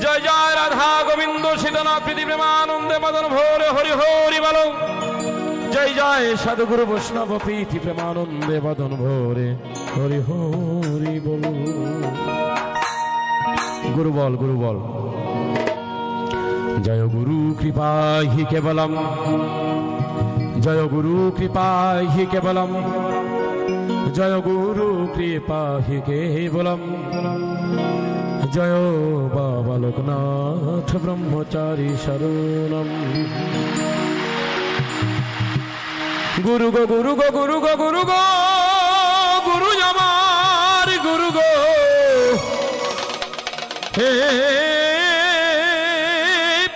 জয় জয় রাধা গোবিন্দ সীতনা প্রীতি প্রেমানন্দে মদন ভোরে হরি হরি বল। জয় জয় সাধুগুরু বৈষ্ণব প্রীতি প্রেমানন্দে মদন ভোরে হরি হরি বল। গুরু বল গুরু বল। জয় গুরু কৃপা হি কেবলম। জয় গুরু কৃপা হি কেবলম। জয় গুরু কৃপা হি কেবলম। জয় বাবা লোকনাথ ব্রহ্মচারী শরণম। গুরু গো গুরু গো গুরু গো গুরু গো, গুরু আমার, গুরু গো। হে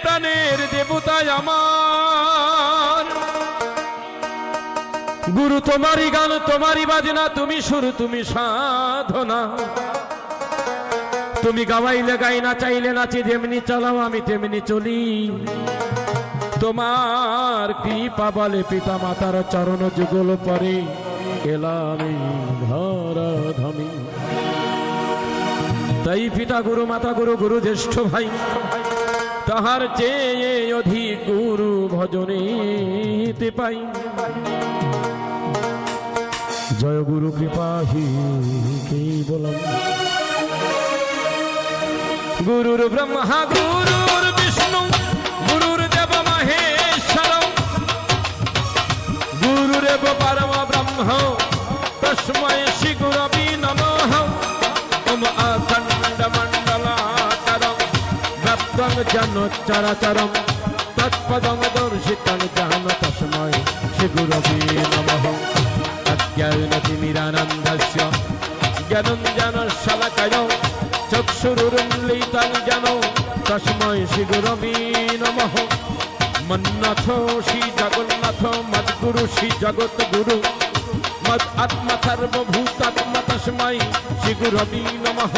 প্রাণের দেবতায় আমার। গুরু তোমারই গান, তোমারই বাজনা, তুমি সুর, তুমি সাধনা। তুমি গাওয়াইলে গাই না, চাইলে নাচি, যেমনি চালাও, আমি তেমনি চলি। তোমার কৃপা বলে পিতা মাতার চরণ যুগল পরে এলাম ধর ধামি তাই পিতা গুরু, মাতা গুরু গুরু জ্যেষ্ঠ ভাই, তাহার চেয়ে অধিক গুরু ভজনেতে পাই। জয় গুরু কৃপা হি কে বলম। গুরুর ব্রহ্মা, গুরুর বিষ্ণু, গুরুর দেব মহেশ্বর। গুরুরেব পরম ব্রহ্ম, তস্মৈ শ্রী নমঃ। ওম আখণ্ড মণ্ডলাকারম ব্যপ্তং জন চরাচরম তৎপদং দর্শিতং জান তস্মৈ নমঃ। শলকয় চক্ষুরুন্লিতং যেন তস্মৈ শ্রী গুরবি নমঃ। মন্নাথ শ্রী জগন্নাথ, মদ্গুরু শ্রী জগৎ গুরু মদ আত্মা সর্বভূতাত্ম তস্মৈ শ্রী গুরবি নমঃ।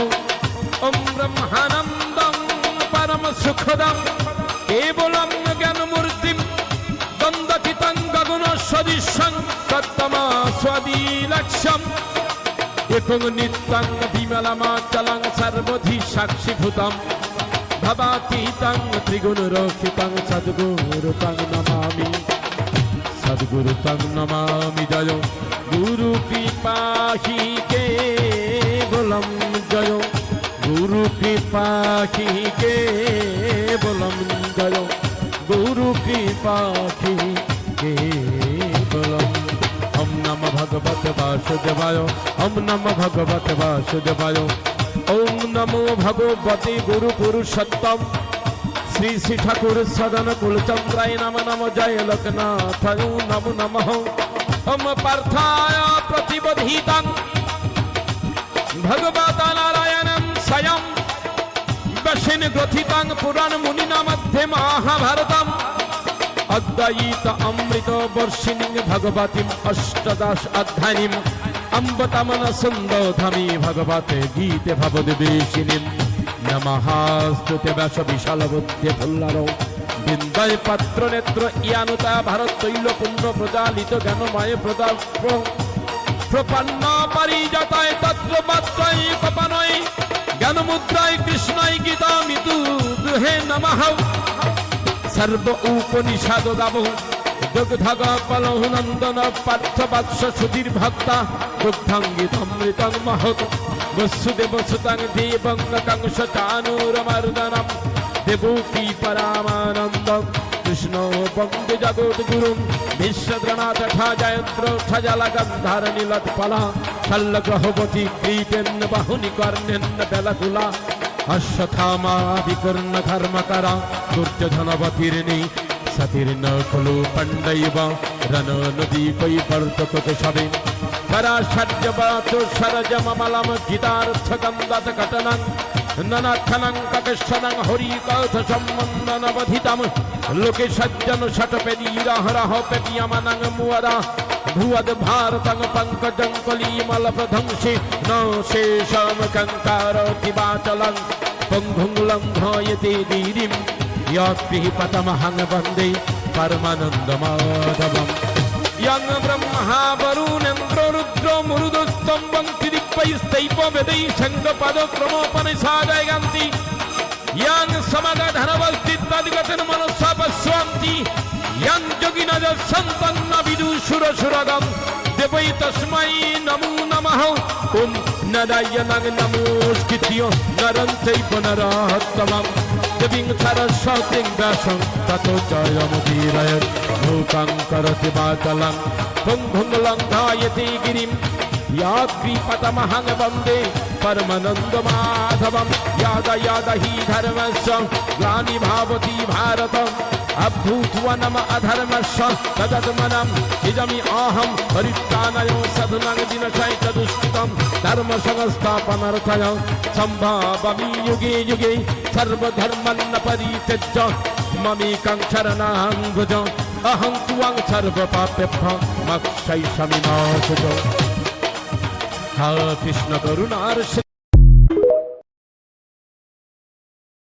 ওম ব্রহ্মানন্দম পরম সুখদম কেবলম জ্ঞানমূর্তিম দ্বন্দ্বচিতং গগন সদৃশং তত্তমা স্বদিলক্ষ্যম। একং নিত্যং বিমলমাচলং সর্বধি সাক্ষীভূতম ভবাতীতং ত্রিগুণরক্ষিতং সদ্গুরুতং নমামি। সদ্গুরু সদ্গুরুতং নমামি জয়। গুরু কৃপাহি কে বলম জয়। গুরু কৃপাহি কে বলম জয়। গুরু কৃপাহি কে ভগবত বাসুদেবায়। ওম নম ভগবত বাসুদেবায়। ওম নমো ভগবতে গুরু পুরুষোত্তম। শ্রী শ্রী ঠাকুর সদন কুলচন্দ্রায় নম নম জয় লোকনাথ। নম নম। ওম পার্থায় প্রতিবধিতং। ভগবত নারায়ণম স্বয়ং। দশিন গ্রথিতং পুরাণ মুনিনা মধ্যে মহাভারতম। অদ্বৈত অমৃত বর্ষিণী ভগবতীম অষ্টদশ অধ্যায়ীম অম্বতমন সুন্দধামী ভগবতে গীতে ভবদেবেশিনীম নমস্তুতে ব্যাস বিশাল বুদ্ধে ফুল্লার বিন্দয় পাত্র নেত্র ইয়ানুতা ভারত তৈল পুণ্য প্রজালিত জ্ঞানময় প্রদা প্রপন্ন পারিজাতায় তত্র মাত্রায় কপানয় জ্ঞানমুদ্রায় কৃষ্ণায় গীতা মিতু দুহে নমঃ সর্ব উপনিষদ গাব দুগ্ধগ কলহ নন্দন পার্থ বাৎস সুধীর ভক্তা দুগ্ধাঙ্গিতমৃতং মহৎ। বসুদেব সুতং দেবং কংস চানুরমর্দনম দেবকী পরামানন্দ কৃষ্ণ বন্দে জগৎ গুরু বিশ্বদ্রনাথ ঠা জয়ন্ত্র ঠজল গন্ধার নীলৎপলা শল্যগ্রহবতী ক্রীটেন্ন বাহুনি কর্ণেন্ন বেলকুলা। অশ্বথামাদিকর্ণ ধর্মকরা দুর্যোধনবতীর্ণি সতীর্ণ খলু পণ্ডৈব রণ নদী কই বর্তক সবে পরাশর্যবাত সরজমমলম গীতার্থ গন্ধাত ঘটনং भुवद्भारतं पङ्कजं कलीमलप्रधंसि न शेषं कङ्कारतिवाचलं पङ्गुङ्गुलं धायते दीदिं याप्तिः पतमहं वन्दे परमानन्दमाधवम् यं ब्रह्मा वरुणेन्द्र रुद्र मृदुस्तम्बं त्रिदिक्पैस्तैपवेदै सङ्गपदक्रमोपनिषादयन्ति यान् समदधनवस्तित्वदिगतन् मनस्सपस्वान्ति ইয়ং যোগিনজ সন্তন্ন বিদু সুর সুরগম দেবৈ তস্মাই নমো নমঃ ওম নারায়ণং নমোষ্কৃত্য নরং চৈব নরোত্তমম দেবীং সরস্বতীং ব্যাসং ততো জয়মুদীরয় ভূতং করতি বাতলং পুংভুঙ্গলং ধায়তি গিরিম यात्रीपतमहं वन्दे। परमनन्दमाधवं याद याद हि धर्मस्व। ग्लानि भावति भारतम्। अभूतवनम अधर्मस्व तदत्मनम् इदमि अहं परित्राणयो सधुनां दिनशै चतुष्कृतं धर्मसंस्थापनर्थय सम्भावमि युगे युगे सर्वधर्मन्न परित्यज्य ममेकं शरणां भुज अहं त्वां सर्वपापेभ्य मक्षैषमि मा सुज हा कृष्णकरुणार्ष